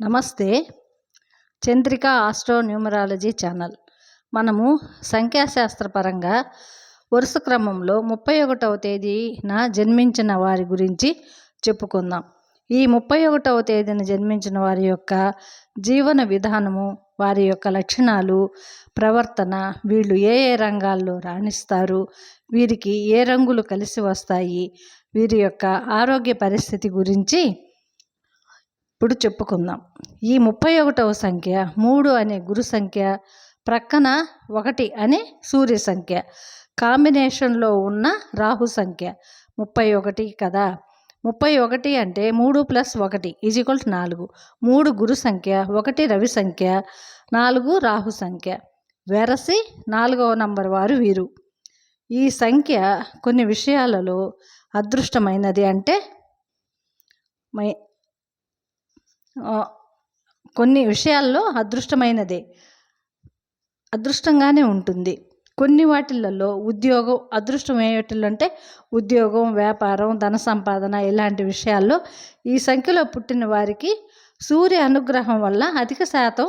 నమస్తే. Chandrika astro numerology channel. మనము సంఖ్యాశాస్త్రపరంగా వరుస క్రమంలో ముప్పై ఒకటవ తేదీన జన్మించిన వారి గురించి చెప్పుకుందాం. ఈ ముప్పై ఒకటవ తేదీన జన్మించిన వారి యొక్క జీవన విధానము వారి యొక్క లక్షణాలు ప్రవర్తన వీళ్ళు ఏ ఏ రంగాల్లో రాణిస్తారు వీరికి ఏ రంగులు కలిసి వస్తాయి వీరి యొక్క ఆరోగ్య పరిస్థితి గురించి ఇప్పుడు చెప్పుకుందాం. ఈ ముప్పై ఒకటవ సంఖ్య మూడు అనే గురు సంఖ్య ప్రక్కన ఒకటి అనే సూర్య సంఖ్య కాంబినేషన్లో ఉన్న రాహు సంఖ్య ముప్పై ఒకటి కదా. ముప్పై ఒకటి అంటే మూడు ప్లస్ ఒకటి ఈజ్ ఈక్వల్ టు నాలుగు. మూడు గురు సంఖ్య ఒకటి రవి సంఖ్య నాలుగు రాహు సంఖ్య. వెరసి నాలుగవ నంబర్ వారు వీరు. ఈ సంఖ్య కొన్ని విషయాలలో అదృష్టమైనది అంటే మై కొన్ని విషయాల్లో అదృష్టమైనదే. అదృష్టంగానే ఉంటుంది. కొన్ని వాటిలలో ఉద్యోగం అదృష్టం ఏమిటంటే అంటే ఉద్యోగం వ్యాపారం ధన సంపాదన ఇలాంటి విషయాల్లో ఈ సంఖ్యలో పుట్టిన వారికి సూర్య అనుగ్రహం వల్ల అధిక శాతం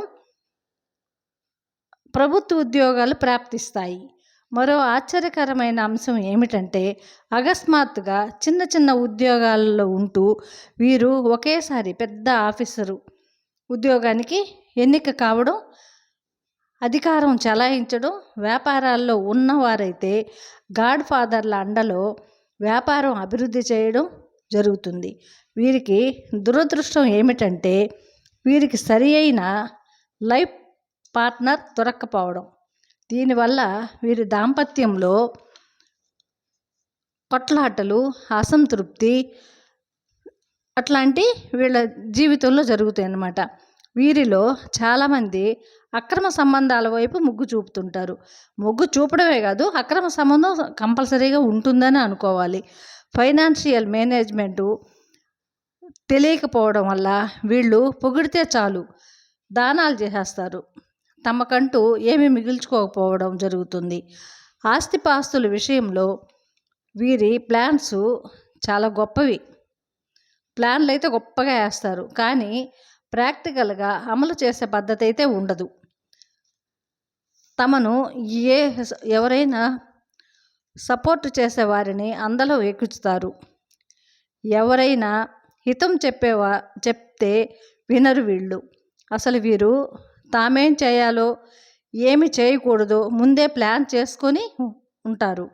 ప్రభుత్వ ఉద్యోగాలు ప్రాప్తిస్తాయి. మరో ఆశ్చర్యకరమైన అంశం ఏమిటంటే అకస్మాత్తుగా చిన్న చిన్న ఉద్యోగాల్లో ఉంటూ వీరు ఒకేసారి పెద్ద ఆఫీసరు. ఉద్యోగానికి ఎన్నిక కావడం అధికారం చలాయించడం వ్యాపారాల్లో ఉన్నవారైతే గాడ్ ఫాదర్ల అండలో వ్యాపారం అభివృద్ధి చేయడం జరుగుతుంది. వీరికి దురదృష్టం ఏమిటంటే వీరికి సరి అయిన లైఫ్ పార్ట్నర్ దొరక్కపోవడం. దీనివల్ల వీరి దాంపత్యంలో కొట్లాటలు అసంతృప్తి అట్లాంటి వీళ్ళ జీవితంలో జరుగుతాయి అన్నమాట వీరిలో చాలామంది అక్రమ సంబంధాల వైపు మొగ్గు చూపుతుంటారు. మొగ్గు చూపడమే కాదు అక్రమ సంబంధం కంపల్సరీగా ఉంటుందని అనుకోవాలి. ఫైనాన్షియల్ మేనేజ్మెంటు తెలియకపోవడం వల్ల వీళ్ళు పొగిడితే చాలు దానాలు చేసేస్తారు. తమకంటూ ఏమీ మిగిల్చుకోకపోవడం జరుగుతుంది. ఆస్తిపాస్తుల విషయంలో వీరి ప్లాన్స్ చాలా గొప్పవి. ప్లాన్లు అయితే గొప్పగా వేస్తారు కానీ ప్రాక్టికల్గా అమలు చేసే పద్ధతి అయితే ఉండదు. తమను ఏ ఎవరైనా సపోర్ట్ చేసే వారిని అందలో ఎక్కుతారు ఎవరైనా హితం చెప్పేవా చెప్తే వినరు వీళ్ళు. అసలు వీరు తామేం చేయాలో ఏమి చేయకూడదో ముందే ప్లాన్ చేసుకొని ఉంటారు.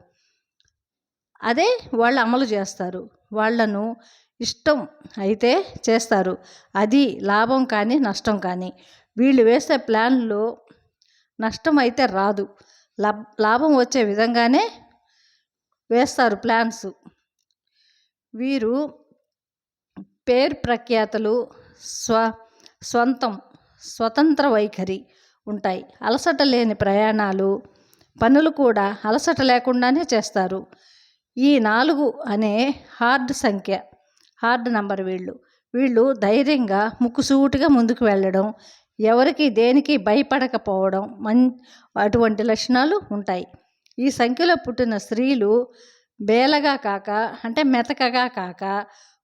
అదే వాళ్ళు అమలు చేస్తారు. వాళ్ళను ఇష్టం అయితే చేస్తారు. అది లాభం కానీ నష్టం కానీ. వీళ్ళు వేసే ప్లాన్లో నష్టం అయితే రాదు. లబ్ లాభం వచ్చే విధంగానే వేస్తారు ప్లాన్స్. వీరు పేరు ప్రఖ్యాతలు స్వ స్వంతం స్వతంత్ర వైఖరి ఉంటాయి. అలసట లేని ప్రయాణాలు పనులు కూడా అలసట లేకుండానే చేస్తారు. ఈ నాలుగు అనే హార్డ్ సంఖ్య హార్డ్ నంబర్ వీళ్ళు. వీళ్ళు ధైర్యంగా ముక్కుసూటిగా ముందుకు వెళ్ళడం ఎవరికి దేనికి భయపడకపోవడం మన్ అటువంటి లక్షణాలు ఉంటాయి. ఈ సంఖ్యలో పుట్టిన స్త్రీలు బేలగా కాక అంటే మెతకగా కాక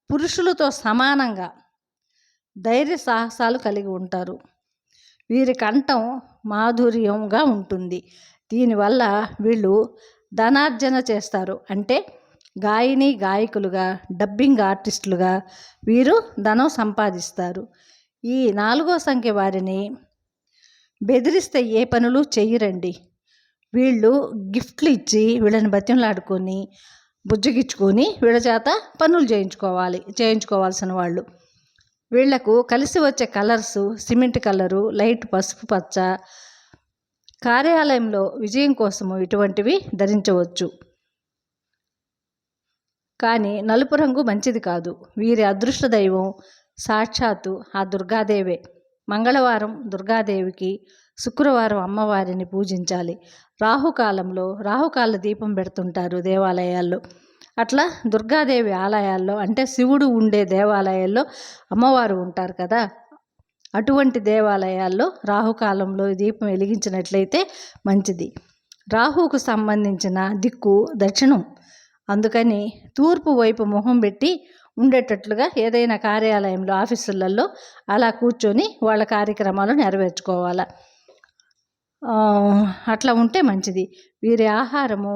పురుషులతో సమానంగా ధైర్య సాహసాలు కలిగి ఉంటారు. వీరి కంఠం మాధుర్యంగా ఉంటుంది. దీనివల్ల వీళ్ళు ధనార్జన చేస్తారు. అంటే గాయని గాయకులుగా డబ్బింగ్ ఆర్టిస్టులుగా వీరు ధనం సంపాదిస్తారు. ఈ నాలుగో సంఖ్య వారిని బెదిరిస్తే ఏ పనులు చేయరండి. వీళ్ళు గిఫ్ట్లు ఇచ్చి వీళ్ళని బతిమలాడుకొని బుజ్జగిచ్చుకొని వీళ్ళ చేత పనులు చేయించుకోవాలి చేయించుకోవాల్సిన వాళ్ళు. వీళ్ళకు కలిసి వచ్చే కలర్స్ సిమెంట్ కలరు లైట్ పసుపు పచ్చ కార్యాలయంలో విజయం కోసము ఇటువంటివి ధరించవచ్చు. కానీ నలుపు రంగు మంచిది కాదు. వీరి అదృష్ట దైవం సాక్షాత్తు ఆ దుర్గాదేవే. మంగళవారం దుర్గాదేవికి శుక్రవారం అమ్మవారిని పూజించాలి. రాహుకాలంలో రాహుకాల దీపం పెడుతుంటారు దేవాలయాల్లో. అట్లా దుర్గాదేవి ఆలయాల్లో అంటే శివుడు ఉండే దేవాలయాల్లో అమ్మవారు ఉంటారు కదా అటువంటి దేవాలయాల్లో రాహుకాలంలో దీపం వెలిగించినట్లయితే మంచిది. రాహుకు సంబంధించిన దిక్కు దక్షిణం. అందుకని తూర్పు వైపు మొహం పెట్టి ఉండేటట్లుగా ఏదైనా కార్యాలయంలో ఆఫీసులలో అలా కూర్చొని వాళ్ళ కార్యక్రమాలు నెరవేర్చుకోవాలి. అట్లా ఉంటే మంచిది. వీరి ఆహారము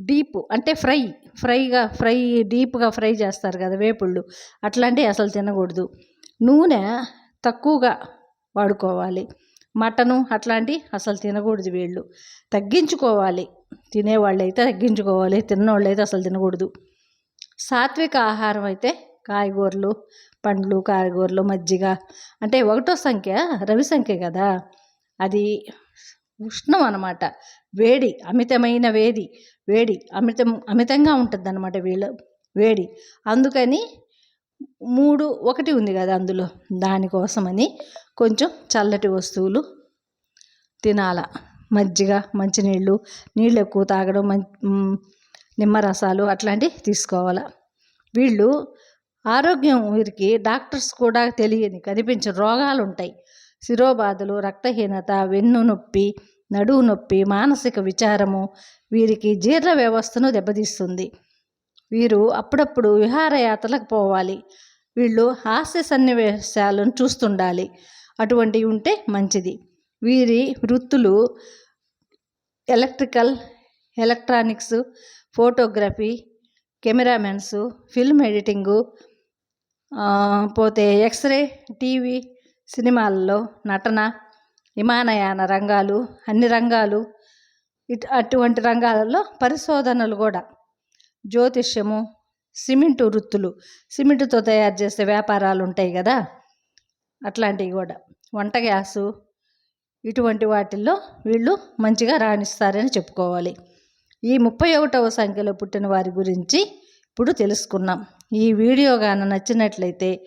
డీప్ అంటే ఫ్రై ఫ్రైగా ఫ్రై డీప్గా ఫ్రై చేస్తారు కదా వేపుళ్ళు. అట్లాంటివి అసలు తినకూడదు. నూనె తక్కువగా వాడుకోవాలి. మటను అట్లాంటి అసలు తినకూడదు వీళ్ళు. తగ్గించుకోవాలి. తినేవాళ్ళు అయితే తగ్గించుకోవాలి. తిన్నవాళ్ళు అయితే అసలు తినకూడదు. సాత్విక ఆహారం అయితే కాయగూరలు పండ్లు కాయగూరలు మజ్జిగ అంటే ఒకటో సంఖ్య రవి సంఖ్య కదా. అది ఉష్ణం అనమాట వేడి అమితమైన వేడి వేడి అమితం అమితంగా ఉంటుంది అనమాట వీళ్ళు వేడి. అందుకని మూడు ఒకటి ఉంది కదా అందులో దానికోసమని కొంచెం చల్లటి వస్తువులు తినాల. మజ్జిగ మంచినీళ్ళు నీళ్ళు ఎక్కువ తాగడం మం నిమ్మరసాలు అట్లాంటివి తీసుకోవాలి. వీళ్ళు ఆరోగ్యం వీరికి డాక్టర్స్ కూడా తెలియని కనిపించిన రోగాలు ఉంటాయి శిరోబాధలు రక్తహీనత వెన్ను నొప్పి నడువు నొప్పి మానసిక విచారము వీరికి జీర్ణ వ్యవస్థను దెబ్బతీస్తుంది. వీరు అప్పుడప్పుడు విహారయాత్రలకు పోవాలి. వీళ్ళు హాస్య సన్నివేశాలను చూస్తుండాలి. అటువంటివి ఉంటే మంచిది. వీరి వృత్తులు electrical electronics photography cameramen film editing పోతే ఎక్స్రే టీవీ సినిమాల్లో నటన విమానయాన రంగాలు అన్ని రంగాలు ఇటు అటువంటి రంగాలలో పరిశోధనలు కూడా. జ్యోతిష్యము సిమెంటు వృత్తులు. సిమెంటుతో తయారు చేసే వ్యాపారాలు ఉంటాయి కదా? అట్లాంటివి కూడా. వంట గ్యాసు ఇటువంటి వాటిల్లో వీళ్ళు మంచిగా రాణిస్తారని చెప్పుకోవాలి. ఈ ముప్పై ఒకటవ సంఖ్యలో పుట్టిన వారి గురించి ఇప్పుడు తెలుసుకున్నాం ఈ వీడియో గాన నచ్చినట్లయితే